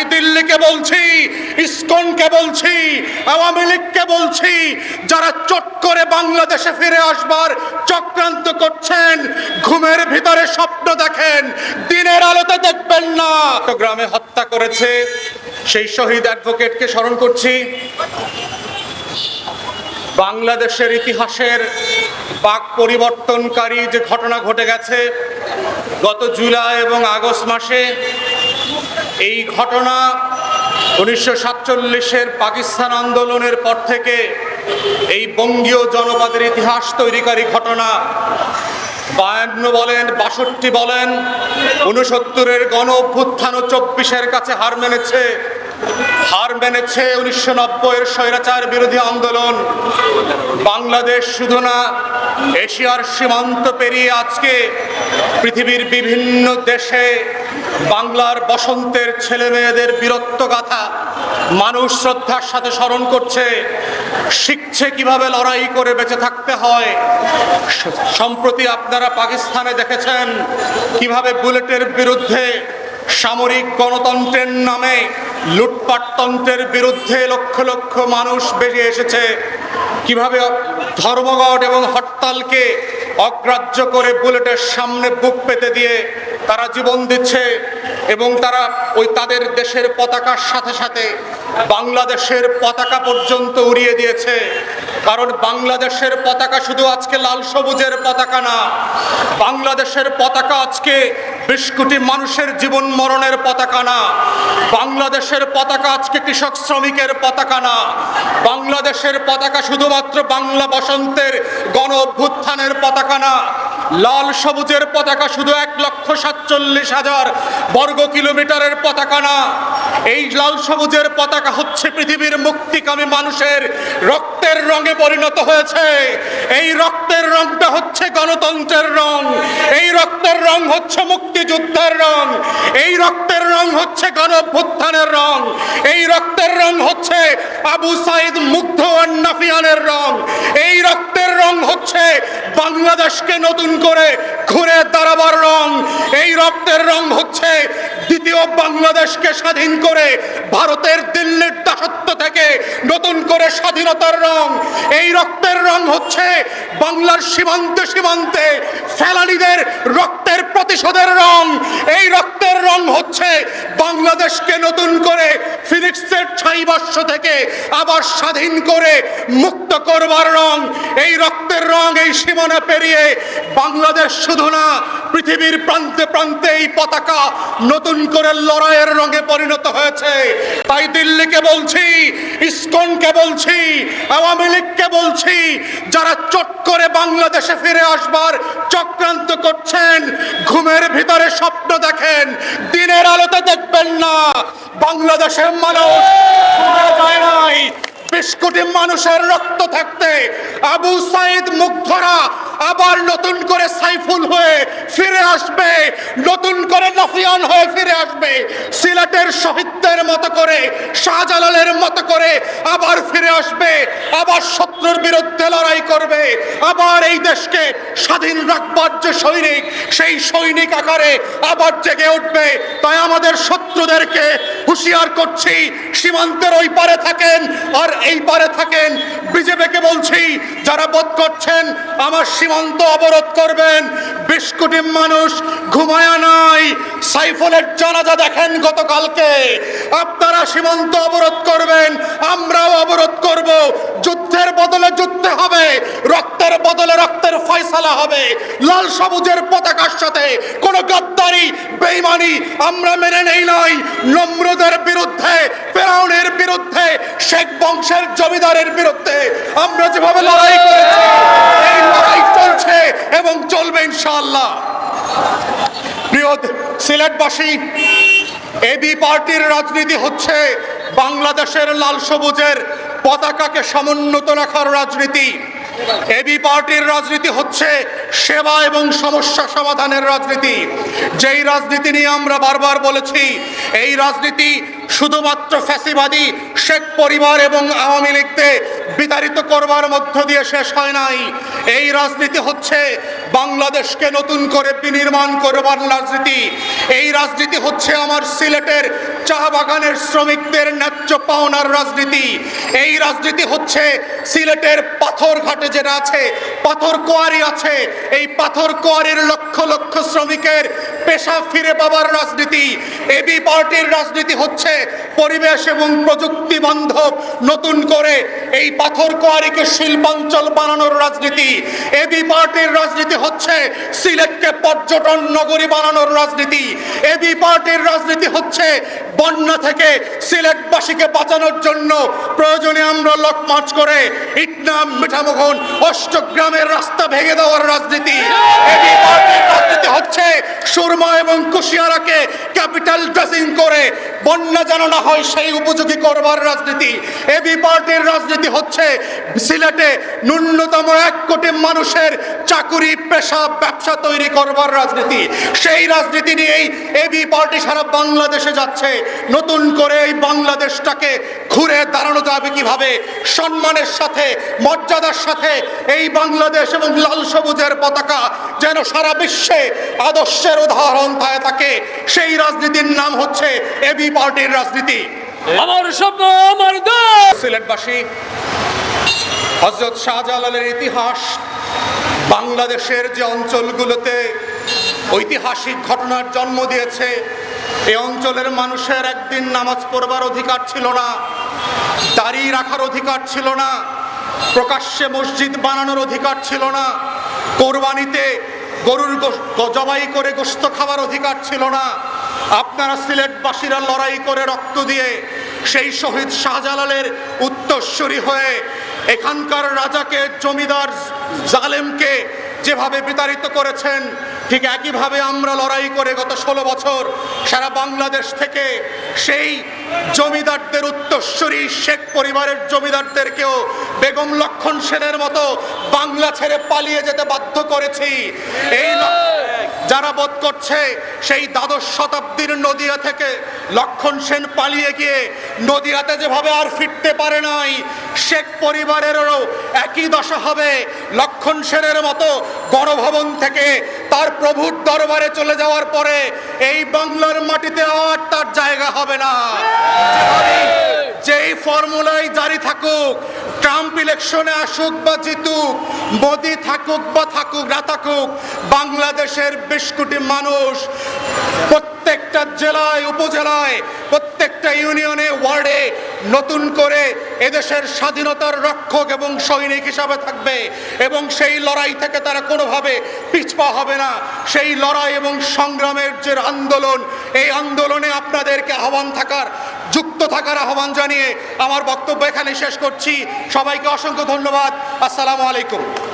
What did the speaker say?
তাই দিল্লিকে বলছি, ইসকনকে বলছি, আওয়ামী লীগকে বলছি, যারা চট করে বাংলাদেশে ফিরে আসবার চক্রান্ত করছেন, ঘুমের ভিতরে স্বপ্ন দেখেন, দিনের আলোতে দেখবেন না। গ্রামে হত্যা করেছে সেই শহীদ অ্যাডভোকেটকে স্মরণ করছি। বাংলাদেশের ইতিহাসের বাক পরিবর্তনকারী যে ঘটনা ঘটে গেছে, গত জুলাই এবং আগস্ট মাসে এই ঘটনা উনিশশো সাতচল্লিশের পাকিস্তান আন্দোলনের পর থেকে এই বঙ্গীয় জনপদের ইতিহাস তৈরিকারী ঘটনা। বায়ান্ন বলেন, বাষট্টি বলেন উনসত্তরের গণ অভ্যুত্থান ও চব্বিশের কাছে হার মেনেছে হার মেনেছে উনিশশো নব্বইয়ের স্বৈরাচার বিরোধী আন্দোলন। বাংলাদেশ শুধু না, এশিয়ার সীমান্ত পেরিয়ে আজকে পৃথিবীর বিভিন্ন দেশে বাংলার বসন্তের ছেলে মেয়েদের বীরত্ব গাথা মানুষ শ্রদ্ধার সাথে স্মরণ করছে, শিখছে কীভাবে লড়াই করে বেঁচে থাকতে হয়। সম্প্রতি আপনারা পাকিস্তানে দেখেছেন কীভাবে বুলেটের বিরুদ্ধে সামরিক গণতন্ত্রের নামে লুটপাটতন্ত্রের বিরুদ্ধে লক্ষ লক্ষ মানুষ বেরিয়ে এসেছে। কীভাবে ধর্মঘট এবং হরতালকে অগ্রাহ্য করে বুলেটের সামনে বুক পেতে দিয়ে তারা জীবন দিচ্ছে এবং তারা ওই তাদের দেশের পতাকার সাথে সাথে বাংলাদেশের পতাকা পর্যন্ত উড়িয়ে দিয়েছে। কারণ বাংলাদেশের পতাকা শুধু আজকে লাল সবুজের পতাকা না, বাংলাদেশের পতাকা আজকে বিশ কোটি মানুষের জীবন মরণের পতাকা না। বাংলাদেশের পতাকা আজকে কৃষক শ্রমিকের পতাকা না। বাংলাদেশের পতাকা শুধুমাত্র বাংলা বসন্তের গণ অভ্যুত্থানের পতাকা না। লাল সবুজের পতাকা শুধু এক লক্ষ সাতচল্লিশ হাজার বর্গ কিলোমিটারের পতাকা না। এই লাল সবুজের পতাকা হচ্ছে পৃথিবীর মুক্তিকামী মানুষের রক্তের রঙে পরিণত হয়েছে। এই রক্তের রংটা হচ্ছে গণতন্ত্রের রং। এই রক্তের রং হচ্ছে মুক্তিযুদ্ধের রং। এই রক্তের রং হচ্ছে গণ অভ্যুত্থানের রং। এই রক্তের রং হচ্ছে আবু সাইদ মুগ্ধ নাফিয়ানের রং। এই রক্তের রং হচ্ছে বাংলাদেশকে নতুন করে ঘুরে দাঁড়াবার রং। এই রক্তের রং হচ্ছে দ্বিতীয় বাংলাদেশকে স্বাধীন করে, ভারতের দিল্লির দাসত্ব থেকে নতুন করে স্বাধীনতার রং। এই রক্তের রং হচ্ছে বাংলার সীমান্তে সীমান্তে ফেলানিদের রক্তের প্রতিশোধের রং, এই রক্তের রং হচ্ছে বাংলাদেশকে নতুন করে ফিনিক্সের ছাইবাস্য থেকে আবার স্বাধীন করে মুক্ত করবার রং। এই রক্তের রং এই সীমানা পেরিয়ে বাংলাদেশ শুধু না, পৃথিবীর প্রান্তে প্রান্তে এই পতাকা নতুন করে লড়াইয়ের রঙে পরিণত হয়েছে। তাই দিল্লিকে বলছি, ইসকনকে বলছি, আওয়ামী লীগকে বলছি, যারা চট করে বাংলাদেশে ফিরে আসবার চক্রান্ত করছেন। ঘুমের ভিতরে স্বপ্ন দেখেন। দিনের আলোতে দেখবেন না, বাংলাদেশের মানুষ যায় নাই। বিশ কোটি মানুষের রক্ত থাকতে আবু সাইদ মুগ্ধরা আবার নতুন করে সাইফুল হয়ে ফিরে আসবে, নতুন করে নাফিয়ান হয়ে ফিরে আসবে। সিলেটের শহীদদের মতো করে, শাহজালালের মতো করে আবার ফিরে আসবে, আবার শত্রুর বিরুদ্ধে লড়াই করবে, আবার এই দেশকে স্বাধীন রাখবার যে সৈনিক, সেই সৈনিক আকারে আবার জেগে উঠবে। তাই আমাদের শত্রুদেরকে হুঁশিয়ার করছি, সীমান্তের ওই পারে থাকেন, আর এই পারে থাকেন বিজেপিকে বলছি, যারা বোধ করছেন আমার সীমান্ত অবরোধ করবেন, বিশ কোটি মানুষ ঘুমায়া নাই, সাইফুলের জানাজা দেখেন গতকালকে, আপনারা সীমান্ত অবরোধ করবেন, আমরাও অবরোধ করব। যুদ্ধের বদলে যুদ্ধে হবে, রক্তের বদলে রক্তের ফয়সালা হবে। লাল সবুজের পতাকার সাথে কোনো গাদ্দারি, বেইমানি আমরা মেনে নেই নাই নম্রদের বিরুদ্ধে, ফেরাউনের বিরুদ্ধে, শেখ বংশের জমিদারের বিরুদ্ধে আমরা যেভাবে লড়াই করেছি, এই লড়াই চলছে এবং চলবে ইনশাআল্লাহ। প্রিয় সিলেটবাসী এবি পার্টির রাজনীতি হচ্ছে বাংলাদেশের লাল সবুজের পতাকাকে সমুন্নত রাখার রাজনীতি। এবি পার্টির রাজনীতি হচ্ছে সেবা এবং সমস্যা সমাধানের রাজনীতি। যেই রাজনীতি নিয়ে আমরা বারবার বলেছি, এই রাজনীতি শুধুমাত্র ফ্যাসিবাদী শেখ পরিবার এবং আওয়ামী লীগকে বিতাড়িত করবার মধ্য দিয়ে শেষ হয় নাই। এই রাজনীতি হচ্ছে বাংলাদেশকে নতুন করে বিনির্মাণ করবার রাজনীতি। এই রাজনীতি হচ্ছে আমার সিলেটের চা বাগানের শ্রমিকদের ন্যায্য পাওনার রাজনীতি। এই রাজনীতি হচ্ছে সিলেটের পাথর ঘাটে যেটা আছে, পাথর কোয়ারি আছে। এই পাথর কোয়ারির লক্ষ লক্ষ শ্রমিকের পেশা ফিরে পাবার রাজনীতি। এবি পার্টির রাজনীতি হচ্ছে পরিবেশ এবং প্রযুক্তি বান্ধব নতুন করে এই পাথর কোয়ারিকে শিল্পাঞ্চল বানানোর রাজনীতি। এবি পার্টির রাজনীতি হচ্ছে সিলেটকে পর্যটন নগরী বানানোর রাজনীতি। এবি পার্টির রাজনীতি হচ্ছে বন্যা থেকে সিলেটবাসীকে বাঁচানোর জন্য প্রয়োজনে আমরা লক মার্চ করে ইটনাম, মিঠামোহন, অষ্টগ্রামের রাস্তা ভেঙে দেওয়ার রাজনীতি। এবি পার্টির রাজনীতি হচ্ছে সুরমা এবং কুশিয়ারাকে ক্যাপিটাল ড্রেসিং করে বন্যা যেন না হয় সেই উপযোগী করবার রাজনীতি। এবি পার্টির রাজনীতি হচ্ছে। সিলেটে ন্যূনতম এক কোটি মানুষের চাকুরি পেশা ব্যবসা তৈরি করবার রাজনীতি। সেই রাজনীতি নিয়েই এবি পার্টি সারা বাংলাদেশে যাচ্ছে। নতুন করে এই বাংলাদেশটাকে ঘুরে দাঁড়ানো যাবে কীভাবে? সম্মানের সাথে, মর্যাদার সাথে এই বাংলাদেশ এবং লাল সবুজের পতাকা যেন সারা বিশ্বে আদর্শের উদাহরণ পায় থাকে সেই রাজনীতির নাম হচ্ছে এবি পার্টির রাজনীতি। আমার স্বপ্ন আমার দেশ সিলেটবাসী হজরত শাহজালালের ইতিহাস বাংলাদেশের যে অঞ্চলগুলোতে ঐতিহাসিক ঘটনার জন্ম দিয়েছে এই অঞ্চলের মানুষের একদিন নামাজ পড়বার অধিকার ছিল না দাঁড়িয়ে রাখার অধিকার ছিল না প্রকাশ্যে মসজিদ বানানোর অধিকার ছিল না কোরবানিতে গরুর জবাই করে গোস্ত খাবার অধিকার ছিল না আপনারা সিলেটবাসীরা লড়াই করে রক্ত দিয়ে সেই শহীদ শাহজালালের উত্তরস্বরী হয়ে এখানকার রাজাকে, জমিদার জালেমকে যেভাবে বিতাড়িত করেছেন, ঠিক একইভাবে আমরা লড়াই করে গত ষোলো বছর সারা বাংলাদেশ থেকে সেই জমিদারদের উত্তরস্বরী শেখ পরিবারের জমিদারদেরকেও বেগম লক্ষণ সেনের মতো বাংলা ছেড়ে পালিয়ে যেতে বাধ্য করেছি। এই যারা বোধ করছে সেই দ্বাদশ শতাব্দীর নদিয়া থেকে লক্ষণ সেন পালিয়ে গিয়ে নদিয়াতে যেভাবে আর ফিরতে পারে নাই, শেখ পরিবারেরও একই দশা হবে। লক্ষণ সেনের মতো গণভবন থেকে তার প্রভুর দরবারে চলে যাওয়ার পরে এই বাংলার মাটিতে আর তার জায়গা হবে না। যেই ফর্মুলাই জারি থাকুক ট্রাম্প ইলেকশনে আসুক বা জিতুক, মোদি থাকুক বা থাকুক, না থাকুক, বাংলাদেশের বিশ কোটি মানুষ প্রত্যেকটা জেলায়, উপজেলায়, প্রত্যেকটা ইউনিয়নে, ওয়ার্ডে নতুন করে এদেশের স্বাধীনতার রক্ষক এবং সৈনিক হিসাবে থাকবে এবং সেই লড়াই থেকে তারা কোনোভাবে পিছপা হবে না। সেই লড়াই এবং সংগ্রামের যে আন্দোলন, এই আন্দোলনে আপনাদেরকে আহ্বান থাকার, যুক্ত থাকার আহ্বান জানিয়ে আমার বক্তব্য এখানে শেষ করছি। সবাইকে অসংখ্য ধন্যবাদ। আসসালামু আলাইকুম।